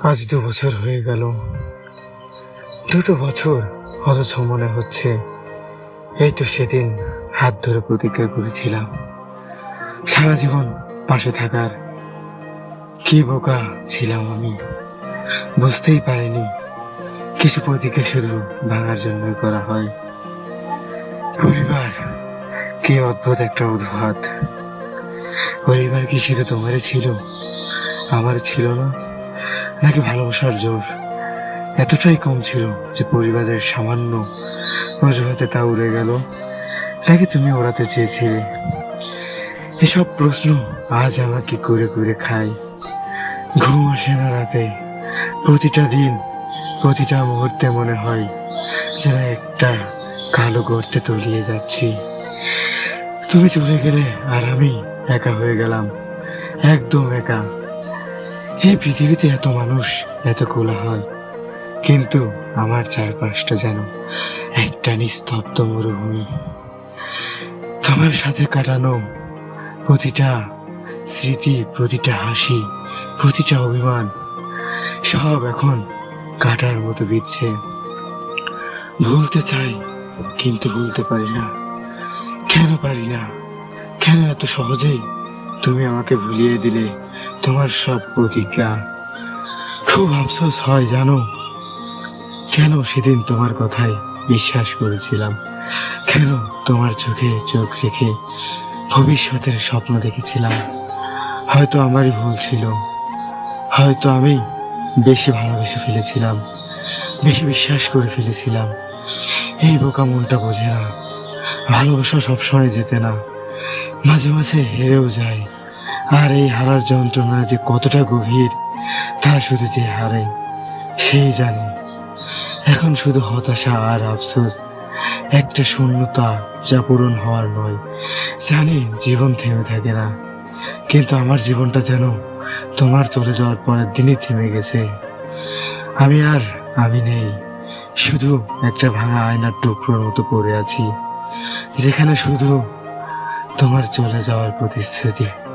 আজ দু বছর হয়ে গেল। দুটো বছর অথচ মনে হচ্ছে এই তো সেদিন হাত ধরে প্রতিজ্ঞা করেছিলাম। সারা জীবন পাশে থাকার কি বোকা ছিলাম আমি, বুঝতেই পারিনি কিছু প্রতিজ্ঞা শুধু ভাঙার জন্যই করা হয়। পরিবার কি অদ্ভুত একটা উদ্ভাত পরিবার কি শুধু তোমারই ছিল আমার ছিল না। নাকি ভালোবাসার জোর? এতটাই কম ছিল যে পরিবারের সামান্য অজুহাতে তা উড়ে গেল। নাকি তুমি ওড়াতে চেয়েছিলে? এসব প্রশ্ন আজ আমাকে করে করে খাই ঘুম আসে না রাতে। প্রতিটা দিন, প্রতিটা মুহূর্তে মনে হয় যেন একটা কালো গর্তে তলিয়ে যাচ্ছি। তুমি চলে গেলে আর আমি একা হয়ে গেলাম। একদম একা। এই পৃথিবীতে এত মানুষ, এত কোলাহল। কিন্তু আমার চারপাশটা যেন একটা নিস্তব্ধ মরুভূমি। তোমার সাথে কাটানো প্রতিটা স্মৃতি, প্রতিটা হাসি, প্রতিটা অভিমান, সব এখন কাটার মতো বিচ্ছে ভুলতে চাই, কিন্তু ভুলতে পারি না। কেন পারি না? কেন এত সহজেই তুমি আমাকে ভুলিয়ে দিলে তোমার সব প্রতিজ্ঞা। খুব আফসোস হয়, জানো? কেন সেদিন তোমার কথায় বিশ্বাস করেছিলাম? কেন তোমার চোখে চোখ রেখে ভবিষ্যতের স্বপ্ন দেখেছিলাম? হয়তো আমারই ভুল ছিল। হয়তো আমি বেশি ভালোবেসে ফেলেছিলাম, বেশি বিশ্বাস করে ফেলেছিলাম। এই বোকা মনটা বোঝে না। ভালোবাসা সবসময় যেতে না। মাঝে মাঝে হেরেও যায় আর এই হারার যন্ত্রণা যে কতটা গভীর, তা শুধু যে হারে সেই জানে। এখন শুধু হতাশা আর আফসোস, একটা শূন্যতা যা পূরণ হওয়ার নয়। জানি জীবন থেমে থাকে না, কিন্তু আমার জীবনটা যেন তোমার চলে যাওয়ার পরের দিনই থেমে গেছে। আমি আর আমি নেই, শুধু একটা ভাঙা আয়নার টুকরোর মতো পড়ে আছি, যেখানে শুধু তোমার চলে যাওয়ার প্রতিশ্রুতি।